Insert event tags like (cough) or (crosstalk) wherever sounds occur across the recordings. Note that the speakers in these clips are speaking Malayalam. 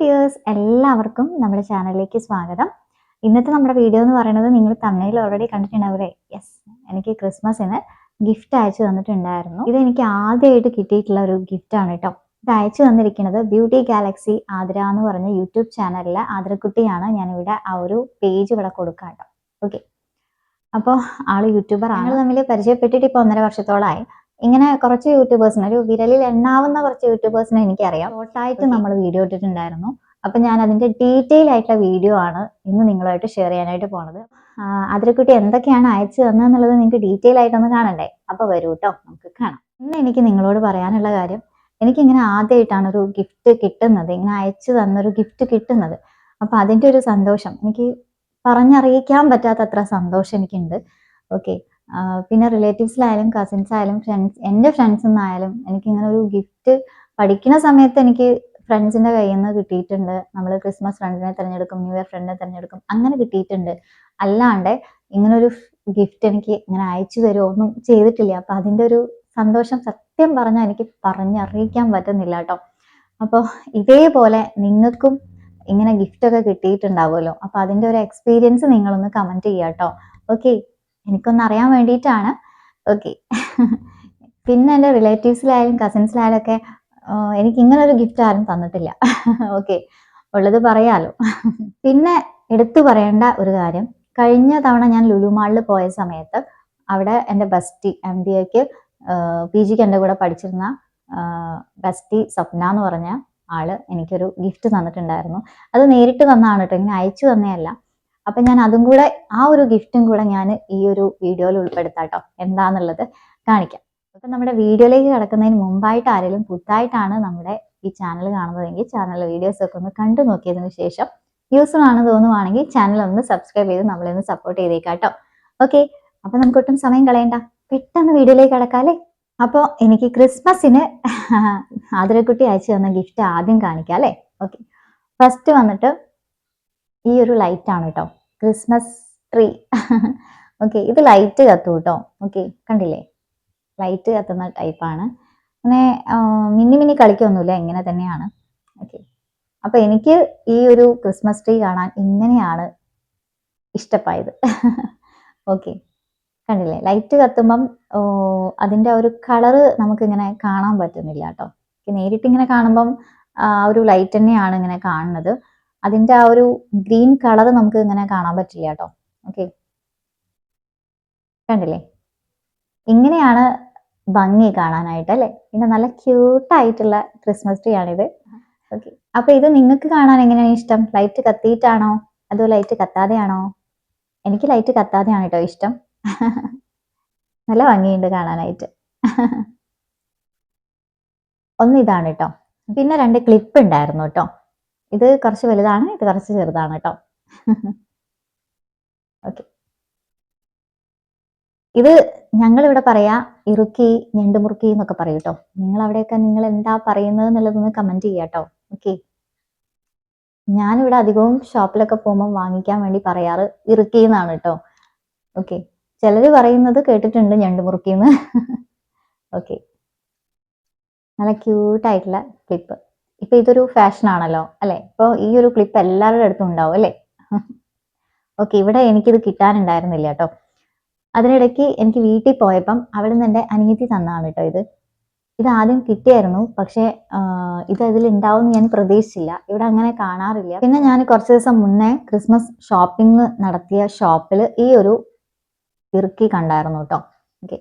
ഡിയേഴ്സ് എല്ലാവർക്കും നമ്മുടെ ചാനലിലേക്ക് സ്വാഗതം. ഇന്നത്തെ നമ്മുടെ വീഡിയോ എന്ന് പറയുന്നത് നിങ്ങൾ തമിഴിൽ ഓൾറെഡി കണ്ടിട്ടുണ്ടാവില്ലേ? യെസ് എനിക്ക് ക്രിസ്മസിന് ഗിഫ്റ്റ് അയച്ചു തന്നിട്ടുണ്ടായിരുന്നു. ഇത് എനിക്ക് ആദ്യമായിട്ട് കിട്ടിയിട്ടുള്ള ഒരു ഗിഫ്റ്റ് ആണ് കേട്ടോ. ഇത് അയച്ചു തന്നിരിക്കുന്നത് ബ്യൂട്ടി ഗാലക്സി ആതിര എന്ന് പറഞ്ഞ യൂട്യൂബ് ചാനലിലെ ആതിരക്കുട്ടിയാണ് ഞാനിവിടെ ആ ഒരു പേജ് ഇവിടെ കൊടുക്കാം കേട്ടോ. ഓക്കെ അപ്പോൾ ആൾ യൂട്യൂബർ ആണ്. തമ്മിൽ പരിചയപ്പെട്ടിട്ട് ഇപ്പോൾ ഒന്നര വർഷത്തോളമായി ഇങ്ങനെ കുറച്ച് യൂട്യൂബേഴ്സിന് ഒരു വിരലിൽ എണ്ണാവുന്ന കുറച്ച് യൂട്യൂബേഴ്സിനെ എനിക്കറിയാം. ഷോർട്ടായിട്ട് നമ്മൾ വീഡിയോ ഇട്ടിട്ടുണ്ടായിരുന്നു. അപ്പം ഞാൻ അതിന്റെ ഡീറ്റെയിൽ ആയിട്ടുള്ള വീഡിയോ ആണ് ഇന്ന് നിങ്ങളായിട്ട് ഷെയർ ചെയ്യാനായിട്ട് പോണത്. അതിരക്കുട്ടി എന്തൊക്കെയാണ് അയച്ചു തന്നെന്നുള്ളത് നിങ്ങൾക്ക് ഡീറ്റെയിൽ ആയിട്ടൊന്ന് കാണണ്ടേ? അപ്പോൾ വരൂ കേട്ടോ നമുക്ക് കാണാം. ഇന്ന് എനിക്ക് നിങ്ങളോട് പറയാനുള്ള കാര്യം എനിക്കിങ്ങനെ ആദ്യമായിട്ടാണ് ഒരു ഗിഫ്റ്റ് കിട്ടുന്നത്. ഇങ്ങനെ അയച്ചു തന്നൊരു ഗിഫ്റ്റ് കിട്ടുന്നത്. അപ്പോൾ അതിന്റെ ഒരു സന്തോഷം. എനിക്ക് പറഞ്ഞറിയിക്കാൻ പറ്റാത്തത്ര സന്തോഷം എനിക്കുണ്ട്. ഓക്കെ പിന്നെ റിലേറ്റീവ്സിലായാലും കസിൻസ് ആയാലും ഫ്രണ്ട്സ് എന്റെ ഫ്രണ്ട്സിൽ എനിക്ക് ഇങ്ങനെ ഒരു ഗിഫ്റ്റ് പഠിക്കുന്ന സമയത്ത് എനിക്ക് ഫ്രണ്ട്സിന്റെ കയ്യിൽ നിന്ന് കിട്ടിയിട്ടുണ്ട്. നമ്മൾ ക്രിസ്മസ് ഫ്രണ്ടിനെ തിരഞ്ഞെടുക്കും ന്യൂ ഇയർ ഫ്രണ്ടിനെ തിരഞ്ഞെടുക്കും അങ്ങനെ കിട്ടിയിട്ടുണ്ട്. അല്ലാണ്ട് ഇങ്ങനൊരു ഗിഫ്റ്റ് എനിക്ക് ഇങ്ങനെ അയച്ചു തരുമോ ഒന്നും ചെയ്തിട്ടില്ല. അപ്പം അതിന്റെ ഒരു സന്തോഷം സത്യം പറഞ്ഞാൽ എനിക്ക് പറഞ്ഞറിയിക്കാൻ പറ്റുന്നില്ല കേട്ടോ അപ്പോൾ ഇതേപോലെ നിങ്ങൾക്കും ഇങ്ങനെ ഗിഫ്റ്റ് ഒക്കെ കിട്ടിയിട്ടുണ്ടാവുമല്ലോ. അപ്പോൾ അതിന്റെ ഒരു എക്സ്പീരിയൻസ് നിങ്ങളൊന്ന് കമന്റ് ചെയ്യാം കേട്ടോ ഓക്കെ എനിക്കൊന്ന് അറിയാൻ വേണ്ടിയിട്ടാണ്. ഓക്കെ പിന്നെ എന്റെ റിലേറ്റീവ്സിലായാലും കസിൻസിലായാലും ഒക്കെ എനിക്ക് ഇങ്ങനെ ഒരു ഗിഫ്റ്റ് ആരും തന്നിട്ടില്ല. ഓക്കെ ഉള്ളത് പറയാലോ. പിന്നെ എടുത്തു പറയേണ്ട ഒരു കാര്യം. കഴിഞ്ഞ തവണ ഞാൻ ലുലുമാളിൽ പോയ സമയത്ത് അവിടെ എന്റെ ബസ്റ്റി എം ബി എക്ക് പി ജിക്ക് എന്റെ കൂടെ പഠിച്ചിരുന്ന ബസ്റ്റി സ്വപ്ന എന്ന് പറഞ്ഞ ആൾ എനിക്കൊരു ഗിഫ്റ്റ് തന്നിട്ടുണ്ടായിരുന്നു. അത് നേരിട്ട് തന്നാണ് കേട്ടോ ഇങ്ങനെ അയച്ചു തന്നെയല്ല. അപ്പൊ ഞാൻ അതും കൂടെ ആ ഒരു ഗിഫ്റ്റും കൂടെ ഞാൻ ഈ ഒരു വീഡിയോയിൽ ഉൾപ്പെടുത്താട്ടോ. എന്താന്നുള്ളത് കാണിക്കാം. അപ്പൊ നമ്മുടെ വീഡിയോയിലേക്ക് കിടക്കുന്നതിന് മുമ്പായിട്ട് ആരെങ്കിലും പുതുതായിട്ടാണ് നമ്മുടെ ഈ ചാനൽ കാണുന്നതെങ്കിൽ ചാനലിലെ വീഡിയോസ് ഒക്കെ ഒന്ന് കണ്ടു നോക്കിയതിനു ശേഷം യൂസ്ഫുൾ ആണ് തോന്നുവാണെങ്കിൽ ചാനൽ ഒന്ന് സബ്സ്ക്രൈബ് ചെയ്ത് നമ്മളെ ഒന്ന് സപ്പോർട്ട് ചെയ്തേക്കാട്ടോ. ഓക്കെ അപ്പൊ നമുക്ക് ഒട്ടും സമയം കളയണ്ട. പെട്ടെന്ന് വീഡിയോയിലേക്ക് കിടക്കാല്ലേ അപ്പോ അപ്പോൾ എനിക്ക് ക്രിസ്മസിന് ആതിരക്കുട്ടി അയച്ചു തന്ന ഗിഫ്റ്റ് ആദ്യം കാണിക്കാം അല്ലേ? ഓക്കെ ഫസ്റ്റ് വന്നിട്ട് ഈ ഒരു ലൈറ്റ് ആണ് കേട്ടോ ക്രിസ്മസ് ട്രീ ഓക്കെ ഇത് ലൈറ്റ് കത്തു കേട്ടോ ഓക്കെ കണ്ടില്ലേ? ലൈറ്റ് കത്തുന്ന ടൈപ്പാണ് അങ്ങനെ മിന്നി മിന്നി കളിക്കൊന്നുമില്ല ഇങ്ങനെ തന്നെയാണ്. ഓക്കെ അപ്പൊ എനിക്ക് ഈ ഒരു ക്രിസ്മസ് ട്രീ കാണാൻ ഇങ്ങനെയാണ് ഇഷ്ടപ്പായത്. (laughs) ഓക്കെ കണ്ടില്ലേ? ലൈറ്റ് കത്തുമ്പം അതിന്റെ ഒരു കളറ് നമുക്കിങ്ങനെ കാണാൻ പറ്റുന്നില്ല കേട്ടോ നേരിട്ട് ഇങ്ങനെ കാണുമ്പം ആ ഒരു ലൈറ്റ് തന്നെയാണ് ഇങ്ങനെ കാണുന്നത്. അതിന്റെ ആ ഒരു ഗ്രീൻ കളർ നമുക്ക് ഇങ്ങനെ കാണാൻ പറ്റില്ല കേട്ടോ. ഓക്കെ കണ്ടില്ലേ? ഇങ്ങനെയാണ് ഭംഗി കാണാനായിട്ട് അല്ലേ? പിന്നെ നല്ല ക്യൂട്ടായിട്ടുള്ള ക്രിസ്മസ് ട്രീ ആണിത്. ഓക്കെ അപ്പൊ ഇത് നിങ്ങൾക്ക് കാണാൻ എങ്ങനെയാണ് ഇഷ്ടം? ലൈറ്റ് കത്തിയിട്ടാണോ? അതോ ലൈറ്റ് കത്താതെയാണോ? എനിക്ക് ലൈറ്റ് കത്താതെയാണ് കേട്ടോ ഇഷ്ടം. (laughs) നല്ല ഭംഗിയുണ്ട് കാണാനായിട്ട്. (laughs) ഒന്നിതാണ് കേട്ടോ. പിന്നെ രണ്ട് ക്ലിപ്പ് ഉണ്ടായിരുന്നു കേട്ടോ. ഇത് കുറച്ച് വലുതാണ് ഇത് കുറച്ച് ചെറുതാണ് കേട്ടോ ഓക്കെ (laughs) ഇത് ഞങ്ങൾ ഇവിടെ പറയാ ഇറുക്കി ഞണ്ടുമുറുക്കി എന്നൊക്കെ പറയും കേട്ടോ നിങ്ങൾ അവിടെയൊക്കെ നിങ്ങൾ എന്താ പറയുന്നത് എന്നുള്ളതൊന്ന് കമന്റ് ചെയ്യാം കേട്ടോ ഓക്കെ ഞാനിവിടെ അധികവും ഷോപ്പിലൊക്കെ പോകുമ്പോൾ വാങ്ങിക്കാൻ വേണ്ടി പറയാറ് ഇറുക്കി എന്നാണ് കേട്ടോ ഓക്കെ ചിലർ പറയുന്നത് കേട്ടിട്ടുണ്ട് ഞണ്ടുമുറുക്കിന്ന്. (laughs) ഓക്കെ നല്ല ക്യൂട്ടായിട്ടുള്ള ക്ലിപ്പ് ഇപ്പൊ ഇതൊരു ഫാഷൻ ആണല്ലോ അല്ലെ? ഇപ്പൊ ഈ ഒരു ക്ലിപ്പ് എല്ലാവരുടെ അടുത്തും ഉണ്ടാവും അല്ലെ? ഓക്കെ (laughs) ഇവിടെ എനിക്കിത് കിട്ടാനുണ്ടായിരുന്നില്ല കേട്ടോ. അതിനിടയ്ക്ക് എനിക്ക് വീട്ടിൽ പോയപ്പം അവിടെ നിന്ന് എന്റെ അനിയത്തി തന്നാണ് കേട്ടോ ഇത്. ഇത് ആദ്യം കിട്ടിയായിരുന്നു പക്ഷേ ഇത് ഇതിൽ ഉണ്ടാവും ഞാൻ പ്രതീക്ഷിച്ചില്ല. ഇവിടെ അങ്ങനെ കാണാറില്ല. പിന്നെ ഞാൻ കുറച്ച് ദിവസം മുന്നേ ക്രിസ്മസ് ഷോപ്പിംഗ് നടത്തിയ ഷോപ്പിൽ ഈ ഒരു ഇറുക്കി കണ്ടായിരുന്നു കേട്ടോ. ഓക്കെ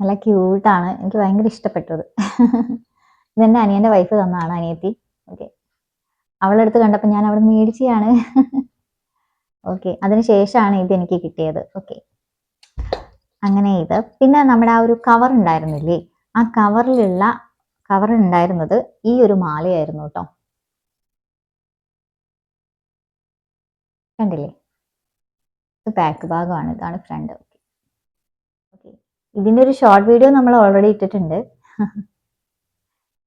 നല്ല ക്യൂട്ടാണ് എനിക്ക് ഭയങ്കര ഇഷ്ടപ്പെട്ടത്. (laughs) ഇതെന്റെ അനിയന്റെ വൈഫ് തന്നാണ് അനിയത്തി. ഓക്കെ അവളെടുത്ത് കണ്ടപ്പോൾ ഞാൻ അവിടെ മേടിച്ചതാണ് ഓക്കെ അതിനുശേഷമാണ് ഇത് എനിക്ക് കിട്ടിയത്. ഓക്കെ അങ്ങനെ ഇത്. പിന്നെ നമ്മുടെ ആ ഒരു കവർ ഉണ്ടായിരുന്നില്ലേ? ആ കവറിലുള്ള കവർ ഉണ്ടായിരുന്നത് ഈ ഒരു മാലയായിരുന്നു കേട്ടോ കണ്ടില്ലേ? ഇത് ബാക്ക് ഭാഗമാണ്. ഇതാണ് ഫ്രണ്ട് ഓക്കെ ഇതിന്റെ ഒരു ഷോർട്ട് വീഡിയോ നമ്മൾ ഓൾറെഡി ഇട്ടിട്ടുണ്ട്. (laughs)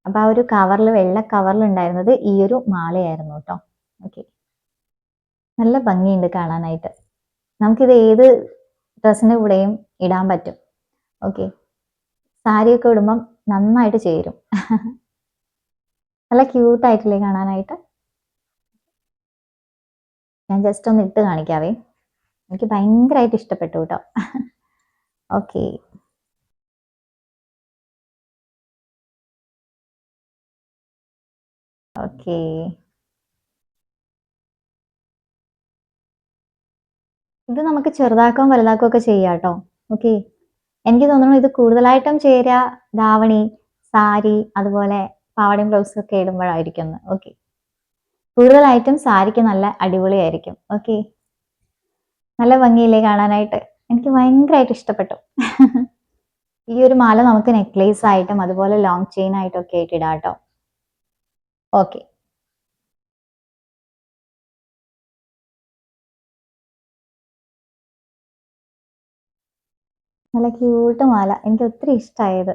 അപ്പൊ ആ ഒരു കവറിൽ വെള്ള കവറിൽ ഉണ്ടായിരുന്നത് ഈ ഒരു മാലയായിരുന്നു കേട്ടോ. ഓക്കെ നല്ല ഭംഗിയുണ്ട് കാണാനായിട്ട്. നമുക്കിത് ഏത് ഡ്രസ്സിന്റെ കൂടെയും ഇടാൻ പറ്റും. ഓക്കെ സാരിയൊക്കെ ഇടുമ്പം നന്നായിട്ട് ചേരും. (laughs) നല്ല ക്യൂട്ട് ആയിട്ടില്ലേ കാണാനായിട്ട്? ഞാൻ ജസ്റ്റ് ഒന്ന് ഇട്ട് കാണിക്കാവേ. എനിക്ക് ഭയങ്കരമായിട്ട് ഇഷ്ടപ്പെട്ടു കേട്ടോ. (laughs) Okay okay. ഇത് നമുക്ക് ചെറുതാക്കവും വലുതാക്കുകയും ഒക്കെ ചെയ്യാട്ടോ. ഓക്കെ. എനിക്ക് തോന്നുന്നു ഇത് കൂടുതലായിട്ടും ചേര ധാവണി സാരി അതുപോലെ പാവാടയും ബ്ലൗസും ഒക്കെ ഇടുമ്പോഴായിരിക്കും ഓക്കെ. കൂടുതലായിട്ടും സാരിക്ക് നല്ല അടിപൊളിയായിരിക്കും. ഓക്കെ. നല്ല ഭംഗിയില്ലേ കാണാനായിട്ട്? എനിക്ക് ഭയങ്കരമായിട്ട് ഇഷ്ടപ്പെട്ടു. ഈ ഒരു മാല നമുക്ക് നെക്ലേസ് ആയിട്ടും അതുപോലെ ലോങ് ചെയിൻ ആയിട്ടും ഒക്കെ ആയിട്ട് ഇടാം കേട്ടോ ഓക്കെ. നല്ല ക്യൂട്ട് മാല. എനിക്ക് ഒത്തിരി ഇഷ്ടമായത്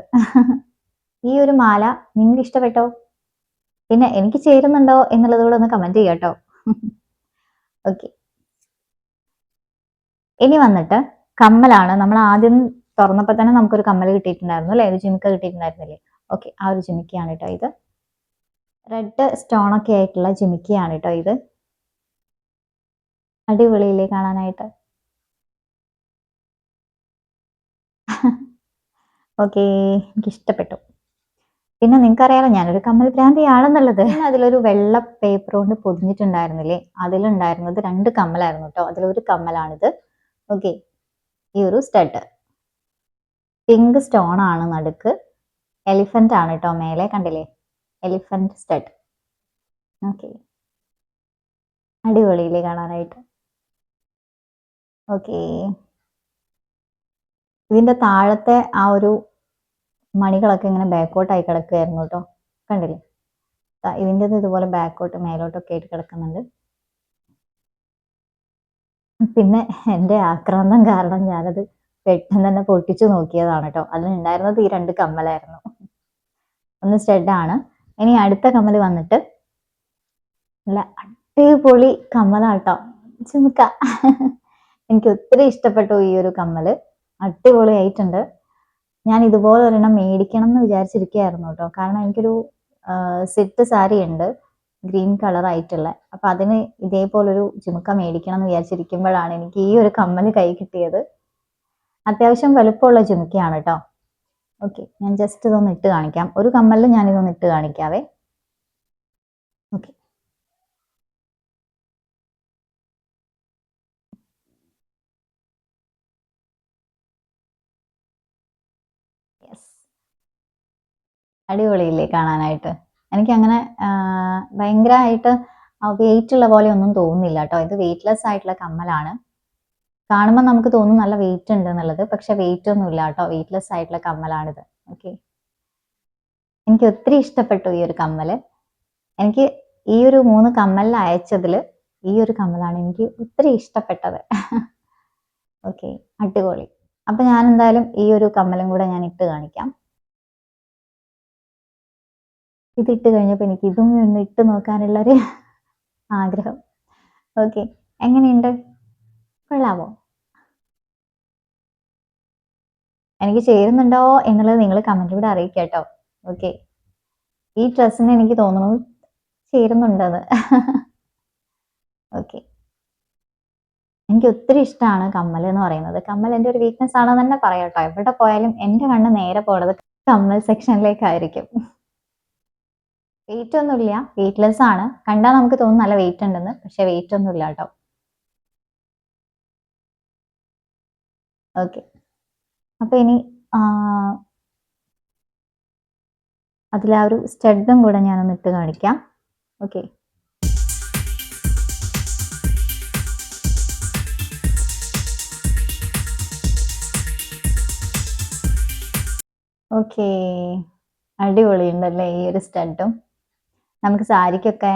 ഈ ഒരു മാല നിങ്ങൾക്ക് ഇഷ്ടപ്പെട്ടോ? പിന്നെ എനിക്ക് ചേരുന്നുണ്ടോ എന്നുള്ളത് കൂടെ ഒന്ന് കമന്റ് ചെയ്യാം കേട്ടോ ഓക്കെ ഇനി വന്നിട്ട് കമ്മലാണ്. നമ്മൾ ആദ്യം തുറന്നപ്പോൾ തന്നെ നമുക്കൊരു കമ്മൽ കിട്ടിയിട്ടുണ്ടായിരുന്നു അല്ലേ? ഒരു ജിമിക്ക കിട്ടിയിട്ടുണ്ടായിരുന്നില്ലേ? ഓക്കെ ആ ഒരു ജിമിക്കയാണ് കേട്ടോ ഇത്. റെഡ് സ്റ്റോൺ ഒക്കെ ആയിട്ടുള്ള ജിമിക്കയാണ് കേട്ടോ ഇത്. അടിപൊളിയില്ലേ കാണാനായിട്ട്? ഓക്കെ. എനിക്ക് ഇഷ്ടപ്പെട്ടു പിന്നെ നിങ്ങൾക്കറിയാലോ ഞാനൊരു കമ്മൽ ഭ്രാന്തിയാണെന്നുള്ളത്. അതിലൊരു വെള്ള പേപ്പർ കൊണ്ട് പൊതിഞ്ഞിട്ടുണ്ടായിരുന്നില്ലേ? അതിലുണ്ടായിരുന്നത് രണ്ട് കമ്മലായിരുന്നു കേട്ടോ അതിലൊരു കമ്മലാണിത്. ഓക്കെ. ഈ ഒരു സ്റ്റഡ് പിങ്ക് സ്റ്റോൺ ആണ് നടുക്ക്. എലിഫന്റ് ആണ് കേട്ടോ മേലെ. കണ്ടില്ലേ? Elephant stud okay. അടിപൊളിയില്ലേ കാണാനായിട്ട്. ഓക്കെ. ഇതിന്റെ താഴത്തെ ആ ഒരു മണികളൊക്കെ ഇങ്ങനെ ബാക്കോട്ടായി കിടക്കുകയായിരുന്നു കേട്ടോ. കണ്ടില്ലേ? ഇതിന്റെ ഇതുപോലെ ബാക്കോട്ട് മേലോട്ടൊക്കെ ആയിട്ട് കിടക്കുന്നുണ്ട്. പിന്നെ എന്റെ ആക്രാന്തം കാരണം ഞാനത് പെട്ടെന്ന് തന്നെ പൊട്ടിച്ചു നോക്കിയതാണ് കേട്ടോ. അതിലുണ്ടായിരുന്നത് ഈ രണ്ട് കമ്മലായിരുന്നു. ഒന്ന് സ്റ്റെഡാണ്. ഇനി അടുത്ത കമ്മൽ വന്നിട്ട് നല്ല അടിപൊളി കമ്മലാട്ടോ ചുമക്ക. എനിക്ക് ഒത്തിരി ഇഷ്ടപ്പെട്ടു ഈ ഒരു കമ്മൽ. അടിപൊളിയായിട്ടുണ്ട്. ഞാൻ ഇതുപോലെ ഒരെണ്ണം മേടിക്കണം എന്ന് വിചാരിച്ചിരിക്കുകയായിരുന്നു കേട്ടോ. കാരണം എനിക്കൊരു സെറ്റ് സാരി ഉണ്ട് ഗ്രീൻ കളർ ആയിട്ടുള്ള. അപ്പൊ അതിന് ഇതേപോലൊരു ചുമക്ക മേടിക്കണം എന്ന് വിചാരിച്ചിരിക്കുമ്പോഴാണ് എനിക്ക് ഈ ഒരു കമ്മൽ കൈ കിട്ടിയത്. അത്യാവശ്യം വലുപ്പമുള്ള ചുമക്കയാണ് കേട്ടോ. ഓക്കെ ഞാൻ ജസ്റ്റ് ഇതൊന്ന് ഇട്ട് കാണിക്കാം. ഒരു കമ്മലിൽ ഞാൻ ഇതൊന്ന് ഇട്ട് കാണിക്കാവേ. അടിപൊളിയില്ലേ കാണാനായിട്ട്? എനിക്ക് അങ്ങനെ ഭയങ്കരമായിട്ട് വെയിറ്റ് ഉള്ള പോലെ ഒന്നും തോന്നുന്നില്ല കേട്ടോ. ഇത് വെയിറ്റ്ലെസ് ആയിട്ടുള്ള കമ്മലാണ്. കാണുമ്പോൾ നമുക്ക് തോന്നും നല്ല വെയിറ്റ് ഉണ്ട് എന്നുള്ളത് പക്ഷെ വെയിറ്റ് ഒന്നും ഇല്ല കേട്ടോ. വെയിറ്റ്ലെസ് ആയിട്ടുള്ള കമ്മലാണിത്. ഓക്കെ എനിക്ക് ഒത്തിരി ഇഷ്ടപ്പെട്ടു ഈ ഒരു കമ്മൽ എനിക്ക് ഈ ഒരു മൂന്ന് കമ്മലിൽ അയച്ചതിൽ ഈ ഒരു കമ്മലാണ് എനിക്ക് ഒത്തിരി ഇഷ്ടപ്പെട്ടത്. (laughs) ഓക്കെ അടിപൊളി. അപ്പൊ ഞാൻ എന്തായാലും ഈ ഒരു കമ്മലും കൂടെ ഞാൻ ഇട്ട് കാണിക്കാം. ഇതിട്ട് കഴിഞ്ഞപ്പോൾ എനിക്ക് ഇതും ഒന്ന് ഇട്ട് നോക്കാനുള്ളൊരു ആഗ്രഹം. ഓക്കെ എങ്ങനെയുണ്ട്? കൊള്ളാവോ? എനിക്ക് ചേരുന്നുണ്ടോ എന്നുള്ളത് നിങ്ങൾ കമന്റിലൂടെ അറിയിക്കുക കേട്ടോ. ഓക്കെ ഈ ഡ്രസ്സിന് എനിക്ക് തോന്നുന്നു ചേരുന്നുണ്ടെന്ന്. ഓക്കെ എനിക്ക് ഒത്തിരി ഇഷ്ടമാണ് കമ്മൽ എന്ന് പറയുന്നത്. കമ്മൽ എന്റെ ഒരു വീക്ക്നെസ് ആണെന്ന് തന്നെ പറയാം കേട്ടോ. എവിടെ പോയാലും എന്റെ കണ്ണ് നേരെ പോണത് കമ്മൽ സെക്ഷനിലേക്കായിരിക്കും വെയിറ്റ് ഒന്നുമില്ല. വെയിറ്റ്ലെസ് ആണ്. കണ്ടാൽ നമുക്ക് തോന്നും നല്ല വെയിറ്റ് ഉണ്ടെന്ന്. പക്ഷെ വെയിറ്റ് ഒന്നുമില്ല കേട്ടോ. ഓക്കെ അപ്പൊ ഇനി അതിൽ ആ ഒരു സ്റ്റഡും കൂടെ ഞാനൊന്ന് ഇട്ട് കാണിക്കാം. ഓക്കെ ഓക്കെ അടിപൊളിയുണ്ടല്ലേ ഈ ഒരു സ്റ്റഡും? നമുക്ക് സാരിക്കൊക്കെ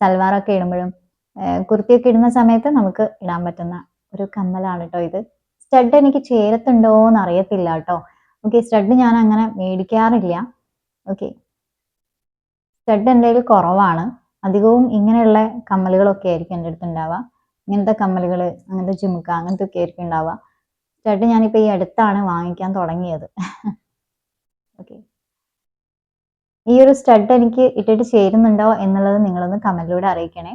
സൽവാറൊക്കെ ഇടുമ്പോഴും കുർത്തിയൊക്കെ ഇടുന്ന സമയത്ത് നമുക്ക് ഇടാൻ പറ്റുന്ന ഒരു കമ്മലാണ് കേട്ടോ ഇത്. സ്റ്റഡ് എനിക്ക് ചേരത്തുണ്ടോ എന്ന് അറിയത്തില്ല കേട്ടോ ഓക്കെ സ്റ്റഡ് ഞാൻ അങ്ങനെ മേടിക്കാറില്ല. ഓക്കെ. സ്റ്റഡ് എന്റെ കയ്യിൽ കുറവാണ്. അധികവും ഇങ്ങനെയുള്ള കമ്മലുകളൊക്കെ ആയിരിക്കും എന്റെ അടുത്ത് ഉണ്ടാവുക. ഇങ്ങനത്തെ കമ്മലുകൾ അങ്ങനത്തെ ചുമക്ക അങ്ങനത്തെ ഒക്കെ ആയിരിക്കും ഉണ്ടാവുക. സ്റ്റഡ് ഞാനിപ്പോൾ ഈ അടുത്താണ് വാങ്ങിക്കാൻ തുടങ്ങിയത്. (laughs) ഓക്കെ. ഈ ഒരു സ്റ്റഡ് എനിക്ക് ഇട്ടിട്ട് ചേരുന്നുണ്ടോ എന്നുള്ളത് നിങ്ങളൊന്ന് കമന്റിലൂടെ അറിയിക്കണേ.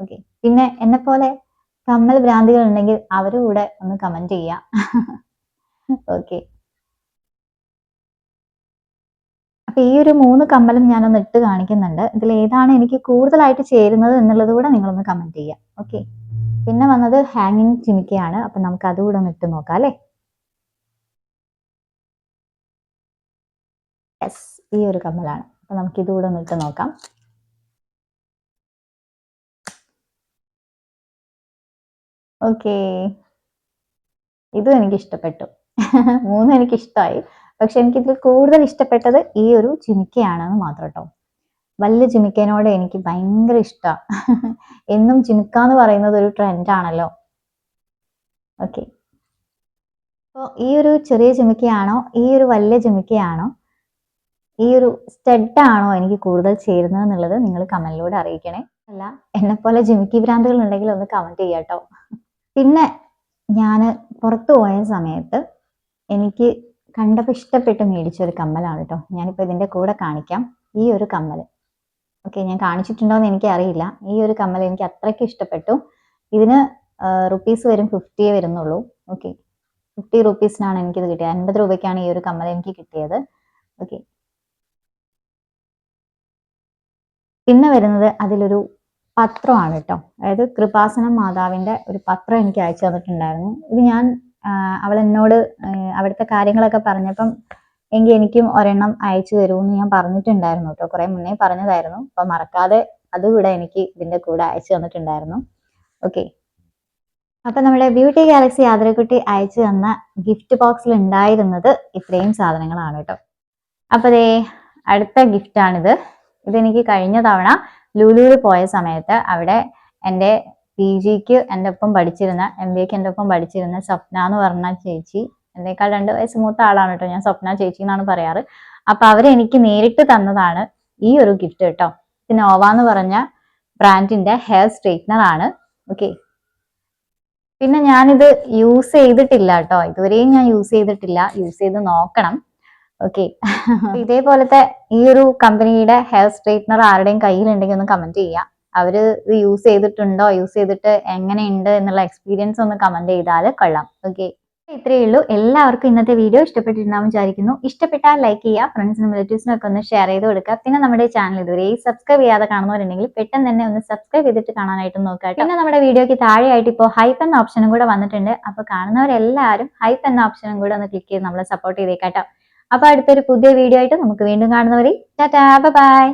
ഓക്കെ പിന്നെ എന്നെ പോലെ കമ്മൽ ഭ്രാന്തികൾ ഉണ്ടെങ്കിൽ അവരും കൂടെ ഒന്ന് കമന്റ് ചെയ്യാം. ഓക്കെ അപ്പൊ ഈ ഒരു മൂന്ന് കമ്മലും ഞാനൊന്ന് ഇട്ട് കാണിക്കുന്നുണ്ട്. ഇതിൽ ഏതാണ് എനിക്ക് കൂടുതലായിട്ട് ചേരുന്നത് എന്നുള്ളത് കൂടെ നിങ്ങളൊന്ന് കമന്റ് ചെയ്യാം. ഓക്കെ പിന്നെ വന്നത് ഹാങ്ങിങ് ചിമിക്കയാണ് അപ്പൊ നമുക്ക് അതുകൂടെ ഒന്ന് ഇട്ട് നോക്കാം അല്ലേ? ഈ ഒരു കമ്മലാണ്. അപ്പൊ നമുക്ക് ഇതുകൂടെ ഒന്ന് ഇട്ട് നോക്കാം. ഓക്കേ. ഇതും എനിക്ക് ഇഷ്ടപ്പെട്ടു (laughs) മൂന്നും എനിക്ക് ഇഷ്ടമായി പക്ഷെ എനിക്ക് ഇതിൽ കൂടുതൽ ഇഷ്ടപ്പെട്ടത് ഈ ഒരു ചിമിക്കയാണെന്ന് മാത്രം കേട്ടോ വലിയ ചിമിക്കനോട് എനിക്ക് ഭയങ്കര ഇഷ്ടമാണ് (laughs) എന്നും ചിമിക്ക എന്ന് പറയുന്നത് ഒരു ട്രെൻഡ് ആണല്ലോ. ഓക്കെ. അപ്പോൾ ഈ ഒരു ചെറിയ ചിമിക്കയാണോ? ഈ ഒരു വലിയ ചിമിക്കയാണോ? ഈ ഒരു സ്റ്റെഡ് ആണോ എനിക്ക് കൂടുതൽ ചേരുന്നത് എന്നുള്ളത് നിങ്ങൾ കമന്റിലൂടെ അറിയിക്കണേ. അല്ല എന്നെ പോലെ ജിമിക്കി ഭ്രാന്തുകൾ ഉണ്ടെങ്കിൽ ഒന്ന് കമന്റ് ചെയ്യാട്ടോ പിന്നെ ഞാൻ പുറത്തു പോയ സമയത്ത് എനിക്ക് കണ്ടപ്പോൾ ഇഷ്ടപ്പെട്ട് മേടിച്ച ഒരു കമ്മലാണ് കേട്ടോ. ഞാനിപ്പോൾ ഇതിന്റെ കൂടെ കാണിക്കാം. ഈ ഒരു കമ്മൽ ഓക്കെ ഞാൻ കാണിച്ചിട്ടുണ്ടോ എന്ന് എനിക്ക് അറിയില്ല ഈ ഒരു കമ്മൽ എനിക്ക് അത്രയ്ക്ക് ഇഷ്ടപ്പെട്ടു. ഇതിന് റുപ്പീസ് വരും ഫിഫ്റ്റിയേ വരുന്നുള്ളൂ. ഓക്കെ ഫിഫ്റ്റി റുപ്പീസിനാണ് എനിക്കിത് കിട്ടിയത്. അൻപത് രൂപയ്ക്കാണ് ഈ ഒരു കമ്മൽ എനിക്ക് കിട്ടിയത്. ഓക്കെ പിന്നെ വരുന്നത് അതിലൊരു പത്രമാണ് കേട്ടോ. അതായത് കൃപാസനം മാതാവിന്റെ ഒരു പത്രം എനിക്ക് അയച്ചു തന്നിട്ടുണ്ടായിരുന്നു. ഇത് ഞാൻ അവൾ എന്നോട് അവിടുത്തെ കാര്യങ്ങളൊക്കെ പറഞ്ഞപ്പം എങ്കിൽ എനിക്കും ഒരെണ്ണം അയച്ചു തരുമെന്ന് ഞാൻ പറഞ്ഞിട്ടുണ്ടായിരുന്നു കേട്ടോ. കുറെ മുന്നേ പറഞ്ഞതായിരുന്നു. അപ്പൊ മറക്കാതെ അതുകൂടെ എനിക്ക് ഇതിന്റെ കൂടെ അയച്ചു തന്നിട്ടുണ്ടായിരുന്നു. ഓക്കെ. അപ്പൊ നമ്മുടെ ബ്യൂട്ടി ഗാലക്സി ആദരക്കുട്ടി അയച്ചു തന്ന ഗിഫ്റ്റ് ബോക്സിൽ ഉണ്ടായിരുന്നത് ഇത്രയും സാധനങ്ങളാണ് കേട്ടോ. അപ്പൊ ദേ അടുത്ത ഗിഫ്റ്റാണിത്. ഇതെനിക്ക് കഴിഞ്ഞ തവണ ലുലുവിൽ പോയ സമയത്ത് അവിടെ എന്റെ പി ജിക്ക് എന്റെ ഒപ്പം പഠിച്ചിരുന്ന എം ബി എക്ക് എന്റെ ഒപ്പം പഠിച്ചിരുന്ന സ്വപ്ന എന്ന് പറഞ്ഞ ചേച്ചി എന്നേക്കാൾ രണ്ട് വയസ്സ് മൂത്ത ആളാണ് കേട്ടോ ഞാൻ സ്വപ്ന ചേച്ചി എന്നാണ് പറയാറ്. അപ്പൊ അവരെനിക്ക് നേരിട്ട് തന്നതാണ് ഈ ഒരു ഗിഫ്റ്റ് കേട്ടോ. ഇത് നോവ എന്ന് പറഞ്ഞ ബ്രാൻഡിന്റെ ഹെയർ സ്ട്രെയിറ്റ്നർ ആണ്. ഓക്കെ പിന്നെ ഞാനിത് യൂസ് ചെയ്തിട്ടില്ല കേട്ടോ. ഇതുവരെയും ഞാൻ യൂസ് ചെയ്തിട്ടില്ല. യൂസ് ചെയ്ത് നോക്കണം. ഓക്കെ ഇതേപോലത്തെ ഈ ഒരു കമ്പനിയുടെ ഹെയർ സ്ട്രെയിറ്റ്നർ ആരുടെയും കയ്യിലുണ്ടെങ്കിൽ ഒന്ന് കമന്റ് ചെയ്യാം. അവർ ഇത് യൂസ് ചെയ്തിട്ടുണ്ടോ? യൂസ് ചെയ്തിട്ട് എങ്ങനെയുണ്ട് എന്നുള്ള എക്സ്പീരിയൻസ് ഒന്ന് കമന്റ് ചെയ്താൽ കൊള്ളാം. ഓക്കെ ഇത്രയേ ഉള്ളൂ. എല്ലാവർക്കും ഇന്നത്തെ വീഡിയോ ഇഷ്ടപ്പെട്ടിട്ടുണ്ടാവും വിചാരിക്കുന്നു. ഇഷ്ടപ്പെട്ടാൽ ലൈക്ക് ചെയ്യുക ഫ്രണ്ട്സിനും റിലേറ്റീവ്സിനും ഒക്കെ ഒന്ന് ഷെയർ ചെയ്ത് കൊടുക്കുക. പിന്നെ നമ്മുടെ ചാനൽ ഇതുവരെ സബ്സ്ക്രൈബ് ചെയ്യാതെ കാണുന്നവരുണ്ടെങ്കിൽ പെട്ടെന്ന് തന്നെ ഒന്ന് സബ്സ്ക്രൈബ് ചെയ്തിട്ട് കാണാനായിട്ട് നോക്കുക പിന്നെ നമ്മുടെ വീഡിയോക്ക് താഴെയായിട്ട് ഇപ്പോൾ ഹൈപ്പ് എന്ന ഓപ്ഷനും കൂടെ വന്നിട്ടുണ്ട്. അപ്പോൾ കാണുന്നവരെല്ലാവരും ഹൈപ്പ് എന്ന ഓപ്ഷനും കൂടെ ഒന്ന് ക്ലിക്ക് ചെയ്ത് നമ്മളെ സപ്പോർട്ട് ചെയ്തേക്കാട്ടോ. അപ്പൊ അടുത്തൊരു പുതിയ വീഡിയോ ആയിട്ട് നമുക്ക് വീണ്ടും കാണുന്നവരെ ടാറ്റാ ബൈ.